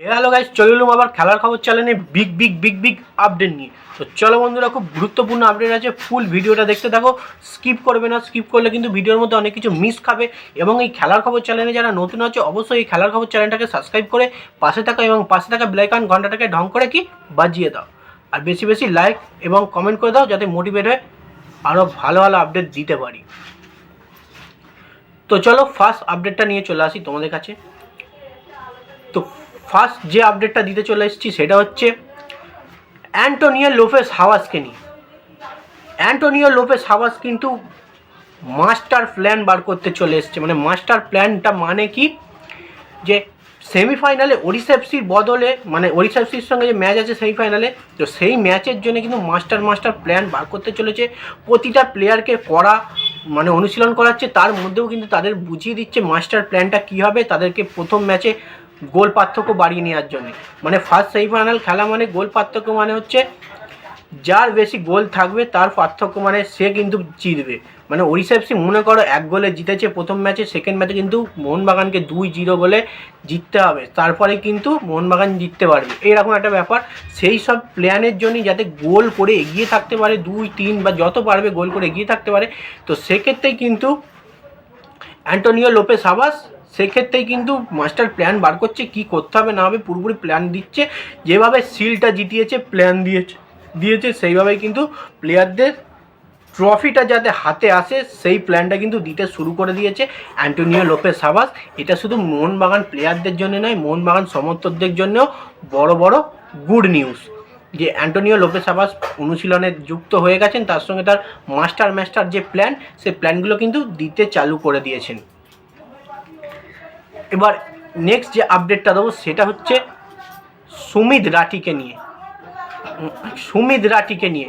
Hello guys চলে এলুম আবার খেলার খবর চ্যানেলে big big big big update নিয়ে। তো চলো বন্ধুরা, খুব গুরুত্বপূর্ণ আপডেট আছে ফুল ভিডিওটা দেখতে থাকো। স্কিপ করবে না স্কিপ করলে কিন্তু ভিডিওর মধ্যে অনেক কিছু মিস খাবে। এবং এই খেলার খবর চ্যানেলে যারা নতুন আছে, অবশ্যই এই খেলার খবর চ্যানেলটাকে সাবস্ক্রাইব করে পাশে থাকা এবং পাশে থাকা ব্লাইকান ঘন্টাটাকে ঢং করে কি বাজিয়ে দাও। আর বেশি বেশি লাইক এবং কমেন্ট করে দাও, যাতে মোটিভেট হয়ে আরও ভালো ভালো আপডেট দিতে পারি। তো চলো ফার্স্ট আপডেটটা নিয়ে চলে আসি তোমাদের কাছে। তো ফার্স্ট যে আপডেটটা দিতে চলে এসেছি সেটা হচ্ছে অ্যান্টোনিও লোপেস হাওয়াসকে নিয়ে। অ্যান্টোনিও লোপেস হাওয়াস কিন্তু মাস্টার প্ল্যান বার করতে চলে এসছে। মানে মাস্টার প্ল্যানটা মানে কি? যে সেমিফাইনালে ওড়িশা এফসির বদলে মানে ওড়িশা এফসির সঙ্গে যে ম্যাচ আছে সেমিফাইনালে তো সেই ম্যাচের জন্য কিন্তু মাস্টার মাস্টার প্ল্যান বার করতে চলেছে। প্রতিটা প্লেয়ারকে করা মানে অনুশীলন করাচ্ছে, তার মধ্যেও কিন্তু তাদের বুঝিয়ে দিচ্ছে মাস্টার প্ল্যানটা কী হবে, তাদেরকে প্রথম ম্যাচে গোল পার্থক্য বাড়িয়ে নেওয়ার জন্য। মানে ফার্স্ট সেমিফাইনাল খেলা মানে গোল পার্থক্য মানে হচ্ছে যার বেশি গোল থাকবে তার পার্থক্য মানে সে কিন্তু জিতবে। মানে ওড়িশা এফসি মনে করো এক গোলে জিতেছে প্রথম ম্যাচে সেকেন্ড ম্যাচে কিন্তু মোহনবাগানকে দুই জিরো গোলে জিততে হবে। তারপরে কিন্তু মোহনবাগান জিততে পারবে। এইরকম একটা ব্যাপার। সেই সব প্ল্যানের জন্যই যাতে গোল করে এগিয়ে থাকতে পারে, দুই, তিন বা যত পারবে গোল করে এগিয়ে থাকতে পারে। তো সেক্ষেত্রেই কিন্তু অ্যান্টোনিও লোপেস আবাস সেক্ষেত্রেই কিন্তু মাস্টার প্ল্যান বার করছে, কি করতে হবে না হবে পুরোপুরি প্ল্যান দিচ্ছে, যেভাবে সিলটা জিতিয়েছে, প্ল্যান দিয়েছে দিয়েছে, সেইভাবেই কিন্তু প্লেয়ারদের ট্রফিটা যাতে হাতে আসে, সেই প্ল্যানটা কিন্তু দিতে শুরু করে দিয়েছে অ্যান্টোনিও লোপে সাবাস। এটা শুধু মোহনবাগান প্লেয়ারদের জন্য নয়, মোহনবাগান সমর্থকদের জন্যও বড় বড় গুড নিউজ। যে অ্যান্টোনিও লোপে সাবাস অনুশীলনে যুক্ত হয়ে গেছেন, তার সঙ্গে তার মাস্টার মাস্টার যে প্ল্যান সেই প্ল্যানগুলো কিন্তু দিতে চালু করে দিয়েছেন। এবার নেক্সট যে আপডেটটা দেবো সেটা হচ্ছে সুমিত রাঠিকে নিয়ে। সুমিত রাঠিকে নিয়ে।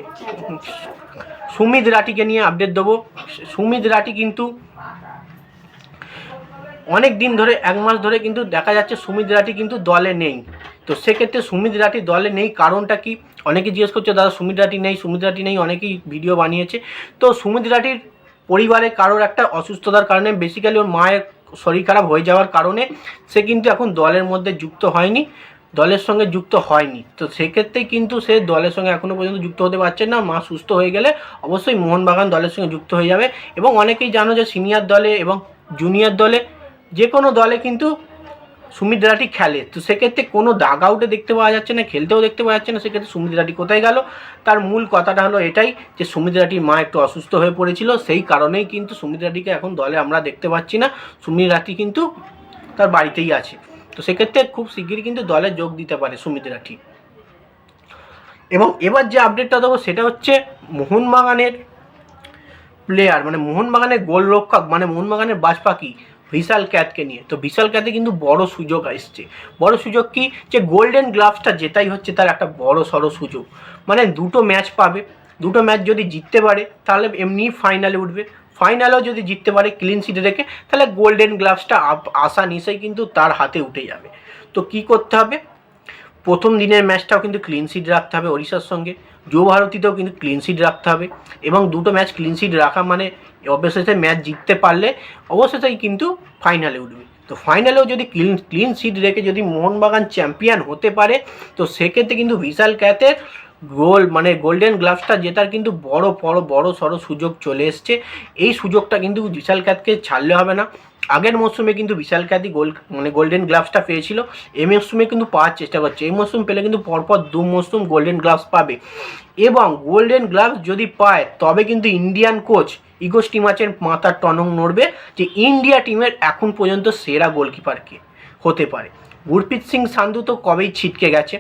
সুমিত রাঠিকে নিয়ে আপডেট দেবো। সুমিত রাঠি কিন্তু অনেক দিন ধরে, এক মাস ধরে কিন্তু দেখা যাচ্ছে সুমিত রাঠি কিন্তু দলে নেই। তো সেক্ষেত্রে সুমিত রাঠি দলে নেই কারণটা কি? অনেকে জিজ্ঞেস করছে, দাদা, সুমিত রাঠি নেই, সুমিত রাঠি নেই। অনেকেই ভিডিও বানিয়েছে। তো সুমিত রাঠির পরিবারে কারোর একটা অসুস্থতার কারণে বেসিক্যালি ওর মায়ের শরীর খারাপ হয়ে যাওয়ার কারণে সে কিন্তু এখন দলের মধ্যে যুক্ত হয়নি, দলের সঙ্গে যুক্ত হয়নি। তো সেক্ষেত্রেই কিন্তু সে দলের সঙ্গে এখনও পর্যন্ত যুক্ত হতে পারছে না। মা সুস্থ হয়ে গেলে অবশ্যই মোহনবাগান দলের সঙ্গে যুক্ত হয়ে যাবে। এবং অনেকেই জানো যে সিনিয়র দলে এবং জুনিয়র দলে যে কোনো দলে কিন্তু সুমিত রাঠি খেলে। তো সেক্ষেত্রে কোনো দাগ আউটে দেখতে পাওয়া যাচ্ছে না, খেলতেও দেখতে পাওয়া যাচ্ছে না, সেক্ষেত্রে সুমিত রাঠি কোথায় গেল? তার মূল কথাটা হলো এটাই যে সুমিত রাঠির মা একটু অসুস্থ হয়ে পড়েছিল, সেই কারণেই কিন্তু সুমিত রাঠিকে এখন দলে আমরা দেখতে পাচ্ছি না। সুমিত রাঠি কিন্তু তার বাড়িতেই আছে। তো সেক্ষেত্রে খুব শিগগিরই কিন্তু দলে যোগ দিতে পারে সুমিত রাঠি এবং এবার যে আপডেটটা দেবো সেটা হচ্ছে মোহনবাগানের প্লেয়ার মানে মোহনবাগানের গোলরক্ষক মানে মোহনবাগানের বাজপাখি বিশাল ক্যাথকে নিয়ে। তো বিশাল ক্যাথে কিন্তু বড় সুযোগ আসছে। বড় সুযোগ কি? যে গোল্ডেন গ্লাভসটা জেতাই হচ্ছে তার একটা বড় সড়ো সুযোগ। মানে দুটো ম্যাচ পাবে। দুটো ম্যাচ যদি জিততে পারে, তাহলে এমনি ফাইনালে উঠবে। ফাইনালেও যদি জিততে পারে ক্লিন সিট রেখে, তাহলে গোল্ডেন গ্লাভসটা আশা নিশেই কিন্তু তার হাতে উঠে যাবে। তো কি করতে হবে? প্রথম দিনের ম্যাচটাও কিন্তু ক্লিন সিট রাখতে হবে ওড়িশার সঙ্গে। যুব ভারতীতেও কিন্তু ক্লিন সিট রাখতে হবে। এবং দুটো ম্যাচ ক্লিন সিট রাখা মানে অবশেষে ম্যাচ জিততে পারলে অবশেষেই কিন্তু ফাইনালে উঠবে। তো ফাইনালেও যদি ক্লিন ক্লিন সিট রেখে যদি মোহনবাগান চ্যাম্পিয়ন হতে পারে, তো সেক্ষেত্রে কিন্তু বিশাল ক্যাথের গোল মানে গোল্ডেন গ্লাভসটা জেতার কিন্তু বড় বড় বড়, সড়ো সুযোগ চলে এসছে। এই সুযোগটা কিন্তু বিশাল ক্যাথকে ছাড়লে হবে না। আগের মরশুমে কিন্তু বিশাল খ্যাতি গোল মানে গোল্ডেন গ্লাভসটা পেয়েছিল। এই মরশুমে কিন্তু পাওয়ার চেষ্টা করছে। এই মরশুম পেলে কিন্তু পরপর দু মরশুম গোল্ডেন গ্লাভস পাবে। এবং গোল্ডেন গ্লাভস যদি পায়, তবে কিন্তু ইন্ডিয়ান কোচ ইগোস টিমাচের মাথার টনং নড়বে যে ইন্ডিয়া টিমের এখন পর্যন্ত সেরা গোলকিপারকে হতে পারে। গুরপ্রীত সিং সান্ধু তো কবেই ছিটকে গেছে।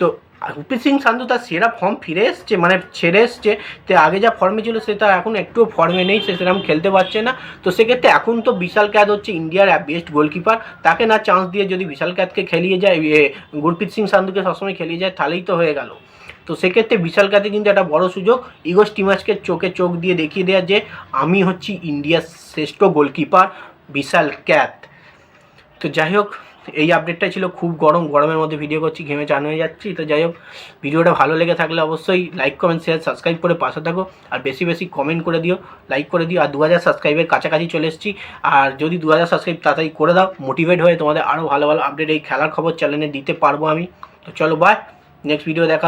তো গুরপ্রীত সিং সান্ধু তার সেরা ফর্ম ফিরে এসছে মানে ছেড়ে এসছে, তো আগে যা ফর্মে ছিল সে তার এখন একটুও ফর্মে নেই, সে সেরকম খেলতে পারছে না। তো সেক্ষেত্রে এখন তো বিশাল ক্যাদ হচ্ছে ইন্ডিয়ার বেস্ট গোলকিপার তাকে না চান্স দিয়ে যদি বিশাল ক্যাদকে খেলিয়ে যায় গুরপ্রীত সিং সান্ধুকে সবসময় খেলিয়ে যায়, তাহলেই তো হয়ে গেল। তো সেক্ষেত্রে বিশাল কাতে কিন্তু একটা বড় সুযোগ। ইগোস টিমাসকে চোখে চোখ দিয়ে দেখিয়ে দেওয়া যে আমি হচ্ছি ইন্ডিয়ার শ্রেষ্ঠ গোলকিপার বিশাল ক্যাত তো যাই হোক, এই আপডেটটাই ছিল খুব গরম, গরমের মধ্যে ভিডিও করছি, ঘেমে চান হয়ে যাচ্ছি। তো যাই হোক, ভিডিওটা ভালো লেগে থাকলে অবশ্যই লাইক কমেন্ট শেয়ার সাবস্ক্রাইব করে পাশে থাকো। আর বেশি বেশি কমেন্ট করে দিও লাইক করে দিও। আর দু হাজার সাবস্ক্রাইবের কাছাকাছি চলে এসেছি। আর যদি দু হাজার সাবস্ক্রাইব তাড়াতাড়ি করে দাও মোটিভেট হয়ে তোমাদের আরও ভালো ভালো আপডেট এই খেলার খবর চ্যানেলে দিতে পারব আমি। তো চলো বাই নেক্সট ভিডিও দেখা